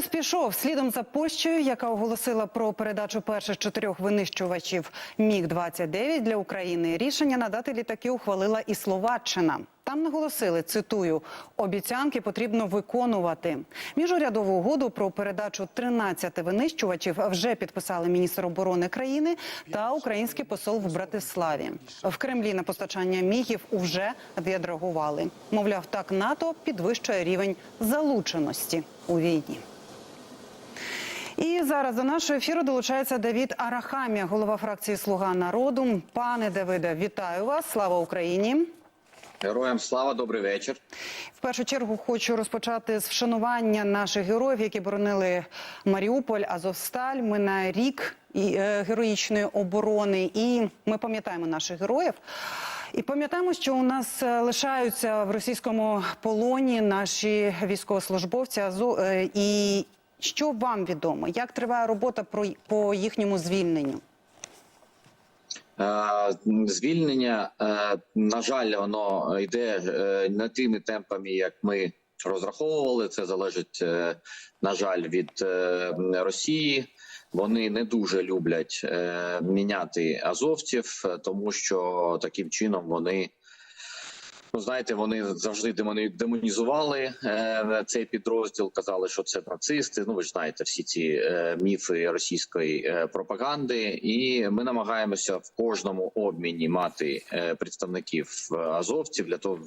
Час пішов слідом за Польщею, яка оголосила про передачу перших чотирьох винищувачів Міг 29 для України. Рішення надати літаки ухвалила і Словаччина. Там наголосили, цитую, обіцянки потрібно виконувати. Міжурядову угоду про передачу 13 винищувачів вже підписали міністр оборони країни та український посол в Братиславі. В Кремлі на постачання мігів уже відреагували. Мовляв, так НАТО підвищує рівень залученості у війні. І зараз до нашого ефіру долучається Давід Арахамія, голова фракції Слуга народу. Пане Давиде, вітаю вас! Слава Україні! Героям слава, добрий вечір. В першу чергу хочу розпочати з вшанування наших героїв, які боронили Маріуполь, Азовсталь. Ми на рік е, героїчної оборони, і ми пам'ятаємо наших героїв. І пам'ятаємо, що у нас е, лишаються в російському полоні наші військовослужбовці. Е, І що вам відомо? Як триває робота по їхньому звільненню? Е, Звільнення, е, на жаль, воно йде е, не тими темпами, як ми розраховували. Це залежить, на жаль, від Росії. Вони не дуже люблять міняти азовців, тому що таким чином вони. Ну, знаєте, вони завжди демонізували е, цей підрозділ. Казали, що це нацисти. Ну ви ж знаєте всі ці е, міфи російської е, пропаганди, і ми намагаємося в кожному обміні мати е, представників е, азовців для того,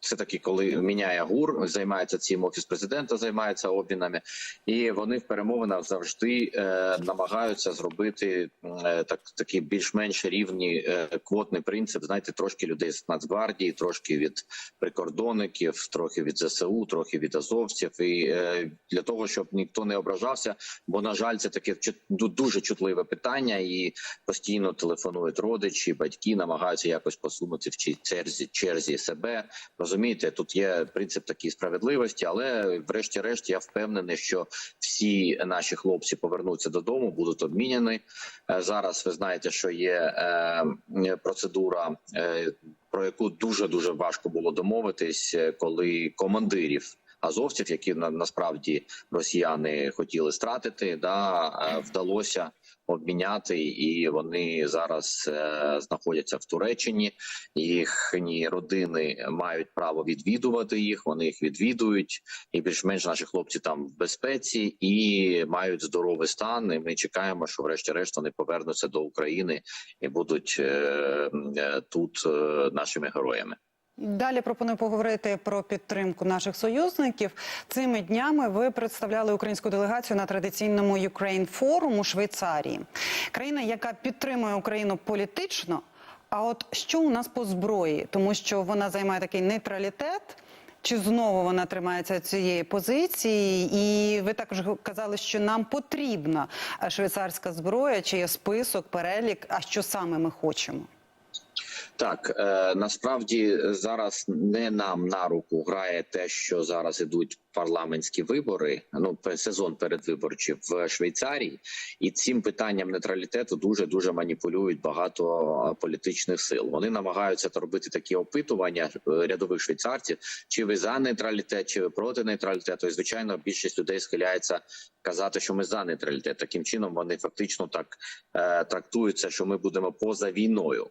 це таки, коли міняє гур, займається цим офіс президента, займається обмінами, і вони в перемовинах завжди е, намагаються зробити е, так такі більш-менш рівні е, квотний принцип. Знаєте, трошки людей з Нацгвардії, трошки від прикордонників, трохи від ЗСУ, трохи від азовців, і е, для того, щоб ніхто не ображався. Бо на жаль, це таке ду- дуже чутливе питання, і постійно телефонують родичі, батьки намагаються якось посунути в черзі черзі себе. Розумієте, тут є принцип такої справедливості, але врешті-решт я впевнений, що всі наші хлопці повернуться додому, будуть обміняні. Е, Зараз ви знаєте, що є е, процедура, е, про яку дуже дуже важко було домовитись, коли командирів. Азовців, які на, насправді росіяни хотіли стратити, да вдалося обміняти, і вони зараз е, знаходяться в Туреччині. Їхні родини мають право відвідувати їх. Вони їх відвідують, і більш-менш наші хлопці там в безпеці і мають здоровий стан. І ми чекаємо, що врешті-решт вони повернуться до України і будуть е, е, тут нашими героями. Далі пропоную поговорити про підтримку наших союзників. Цими днями ви представляли українську делегацію на традиційному Ukraine Forum у Швейцарії. Країна, яка підтримує Україну політично. А от що у нас по зброї, тому що вона займає такий нейтралітет. Чи знову вона тримається цієї позиції? І ви також казали, що нам потрібна швейцарська зброя, чи є список, перелік. А що саме ми хочемо? Так е, насправді зараз не нам на руку грає те, що зараз ідуть парламентські вибори. Ну сезон передвиборчий в Швейцарії, і цим питанням нейтралітету дуже дуже маніпулюють багато політичних сил. Вони намагаються робити такі опитування е, рядових швейцарців: чи ви за нейтралітет, чи ви проти нейтралітету. І звичайно, більшість людей схиляється казати, що ми за нейтралітет. Таким чином вони фактично так е, трактуються, що ми будемо поза війною.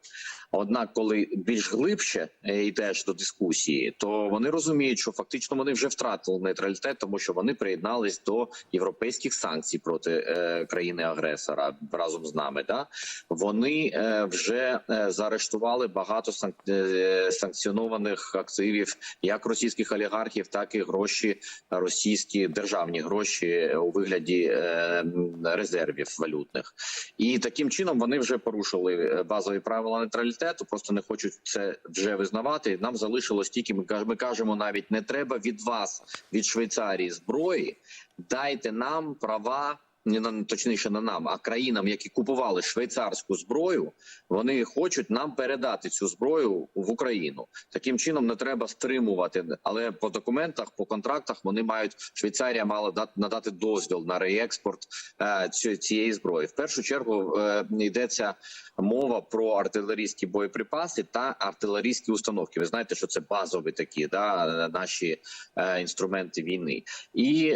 Однак, коли більш глибше е, йдеш до дискусії, то вони розуміють, що фактично вони вже втратили нейтралітет, тому що вони приєднались до європейських санкцій проти е, країни-агресора разом з нами. Да? Вони е, вже е, заарештували багато санк... е, санкціонованих активів, як російських олігархів, так і гроші російські державні гроші у вигляді е, резервів валютних. І таким чином вони вже порушили е, базові правила нейтралітету, просто не хочуть це вже визнавати. Нам залишилось тільки ми каж- ми кажемо, навіть не треба від вас від Швейцарії зброї. Дайте нам права не на точніше не нам, а країнам, які купували швейцарську зброю, вони хочуть нам передати цю зброю в Україну. Таким чином не треба стримувати, але по документах, по контрактах вони мають Швейцарія мала дати надати дозвіл на реекспорт е, цієї зброї. В першу чергу е, йдеться мова про артилерійські боєприпаси та артилерійські установки. Ви знаєте, що це базові такі да наші е, інструменти війни. І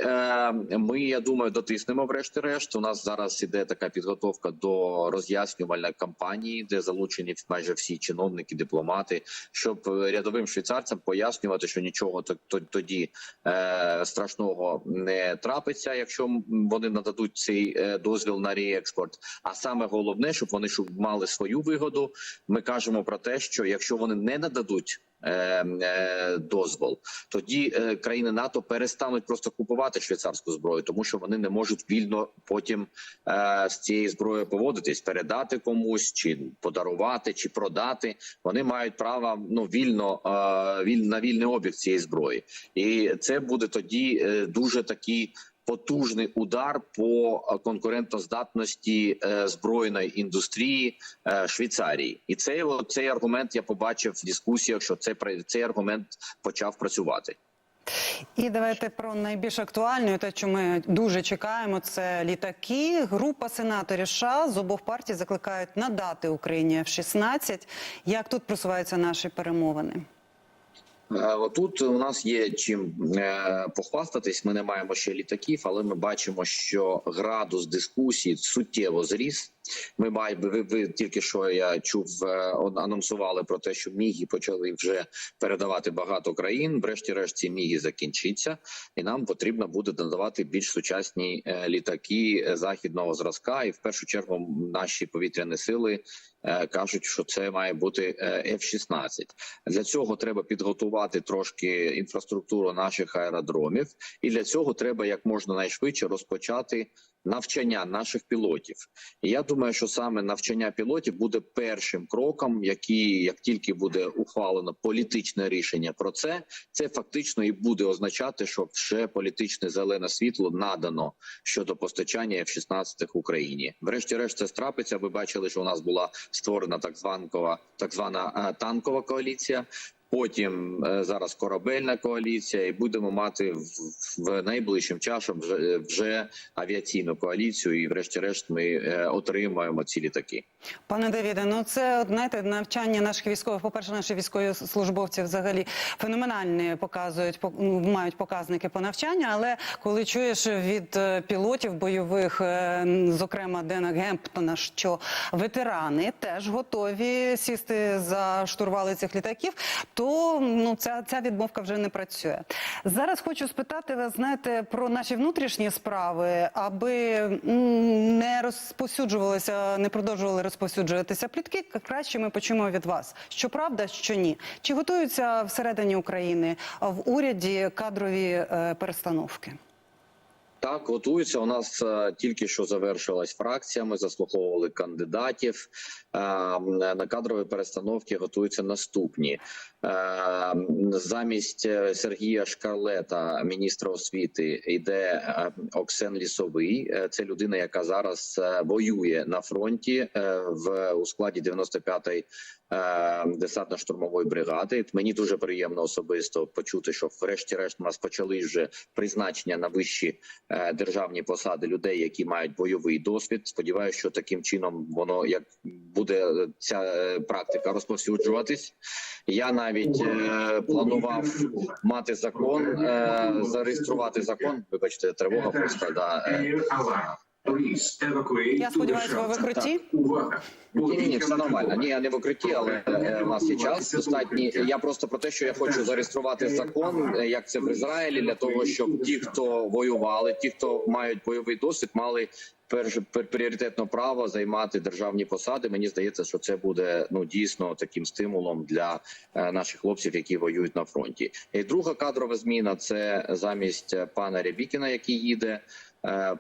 ми, я думаю, дотиснемо врешті-решт. У нас зараз іде така підготовка до роз'яснювальної кампанії, де залучені майже всі чиновники, дипломати, щоб е, рядовим швейцарцям пояснювати, що нічого то- то- тоді е, страшного не трапиться, якщо вони нададуть цей е, дозвіл на реекспорт. А саме головне, щоб вони щоб мали свою вигоду. Ми кажемо про те, що якщо вони не нададуть. Е, е, Дозвол тоді е, країни НАТО перестануть просто купувати швейцарську зброю, тому що вони не можуть вільно потім з цією зброєю поводитись, передати комусь, чи подарувати, чи продати. Вони мають право ну вільно віль, на вільний обіг цієї зброї, і це буде тоді дуже такий. Потужний удар по е, конкурентоздатності е, збройної індустрії е, Швейцарії, і цей цей аргумент я побачив в дискусіях, що це цей аргумент почав працювати. І давайте про найбільш актуальну, те, що ми дуже чекаємо, це літаки. Група сенаторів США з обох партій закликають надати Україні F-16. Як тут просуваються наші перемовини? Е, Отут у нас є чим е, похвастатись. Ми не маємо ще літаків, але ми бачимо, що градус дискусії суттєво зріс. Ми маємо ви, ви тільки що я чув, е, анонсували про те, що міги почали вже передавати багато країн. Врешті-решт ці міги закінчаться, і нам потрібно буде надавати більш сучасні літаки західного зразка. І в першу чергу наші повітряні сили кажуть, що це має бути е, F-16. Для цього треба підготувати трошки інфраструктуру наших аеродромів, і для цього треба як можна найшвидше розпочати навчання наших пілотів. І я думаю, що саме навчання пілотів буде першим кроком, який як тільки буде ухвалено політичне рішення про це, це фактично і буде означати, що вже політичне зелене світло надано щодо постачання F-16 Україні. Врешті-решт це страпиться. Ви бачили, що у нас була створена так званкова, так звана е, танкова коаліція. Потім е, зараз корабельна коаліція, і будемо мати в, найближчим часом вже, вже авіаційну коаліцію. І, врешті-решт, ми е, отримаємо ці літаки. Пане Давіде, ну це знаєте, навчання наших військових. По перше, наші військові службовці взагалі феноменальні показують, пок- ну, мають показники по навчанню. Але коли чуєш від е, пілотів бойових, е, зокрема Дена Гемптона, що ветерани теж готові сісти за штурвали цих літаків, то ну ця, ця відмовка вже не працює. Зараз хочу спитати вас, знаєте, про наші внутрішні справи, аби не розпосюджувалися, не продовжували розпосюджуватися плітки. Краще ми почуємо від вас, що правда, що ні. Чи готуються всередині України в уряді кадрові е, перестановки? Так, готуються. У нас е, тільки що завершилась фракція. Ми заслуховували кандидатів. Е, на кадрові перестановки готуються наступні. Е, замість Сергія Шкарлета, міністра освіти, йде Оксен Лісовий. Це людина, яка зараз воює на фронті в у складі 95-ї е, десантно-штурмової бригади. Мені дуже приємно особисто почути, що врешті-решт у нас почали вже призначення на вищі е, державні посади людей, які мають бойовий досвід. Сподіваюся, що таким чином воно як буде ця е, практика розповсюджуватись. Я навіть е, планував мати закон, е, зареєструвати закон. Вибачте, тривога просто да. е, Я сподіваюся, ви в укритті? Ні, ні, ні, все нормально. Ні, я не в укритті, але е, у нас є час достатній. Я просто про те, що я хочу зареєструвати закон, е, як це в Ізраїлі, для того, щоб ті, хто воювали, ті, хто мають бойовий досвід, мали перше пер- пріоритетне право займати державні посади. Мені здається, що це буде ну дійсно таким стимулом для е, наших хлопців, які воюють на фронті. І друга кадрова зміна це замість е, пана Рябікіна, який їде е,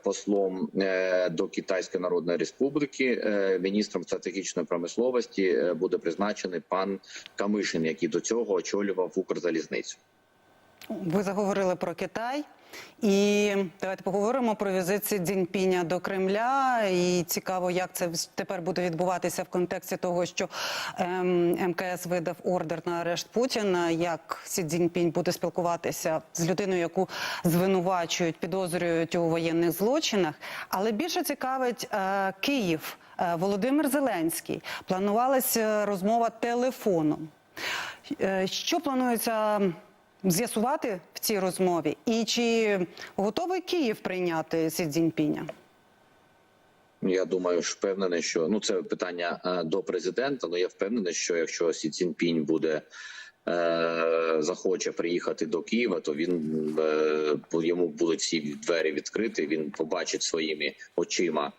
послом е, до Китайської Народної Республіки. Е, Міністром стратегічної промисловості е, буде призначений пан Камишин, який до цього очолював Укрзалізницю. Ви заговорили про Китай. І давайте поговоримо про візит Сі Цзіньпіня до Кремля. І цікаво, як це тепер буде відбуватися в контексті того, що ем, МКС видав ордер на арешт Путіна. Як Сі Цзіньпінь буде спілкуватися з людиною, яку звинувачують, підозрюють у воєнних злочинах. Але більше цікавить е, Київ. Е, Володимир Зеленський. Планувалася розмова телефоном. Е, Що планується з'ясувати в цій розмові? І чи готовий Київ прийняти Сі Цзіньпіня? Я думаю, ж впевнений, що ну це питання е, до президента. Ну я впевнений, що якщо Сі Цзіньпінь буде е, захоче приїхати до Києва, то він е, йому будуть всі двері відкриті. Він побачить своїми очима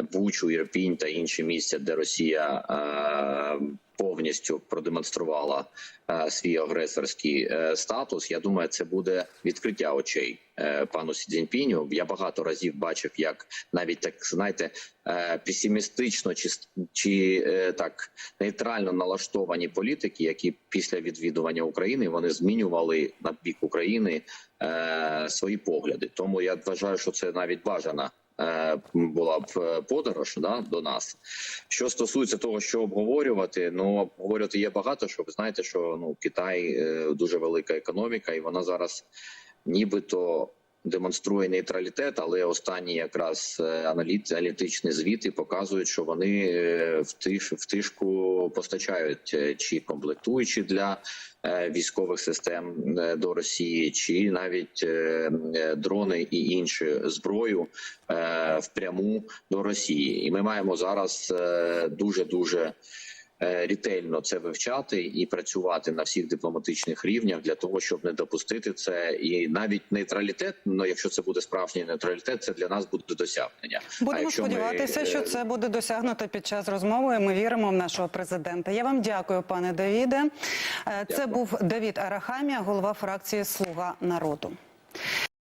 Бучу, Ірпінь та інші місця, де Росія е, повністю продемонструвала е, свій агресорський е, статус. Я думаю, це буде відкриття очей пану Сі Цзіньпіню. Я багато разів бачив, як навіть так знаєте, песимістично чи чи так нейтрально налаштовані політики, які після відвідування України вони змінювали на бік України свої погляди. Тому я вважаю, що це навіть бажана. Е, Була б е, подорож да, до нас. Що стосується того, що обговорювати, ну обговорювати є багато. Що ви знаєте, що ну Китай е, дуже велика економіка, і вона зараз нібито демонструє нейтралітет, але останні якраз е, аналіт, аналітичні звіти показують, що вони е, в тиш в тишку постачають е, чи комплектуючі для військових систем до Росії, чи навіть дрони і іншу зброю впряму до Росії. І ми маємо зараз дуже дуже ретельно це вивчати і працювати на всіх дипломатичних рівнях для того, щоб не допустити це, і навіть нейтралітет. Ну якщо це буде справжній нейтралітет, це для нас буде досягнення. Будемо якщо ми, сподіватися, е, що це буде досягнуто під час розмови. Ми віримо в нашого президента. Я вам дякую, пане Давіде. Е, Це Дякую. був Давід Арахамія, голова фракції Слуга народу.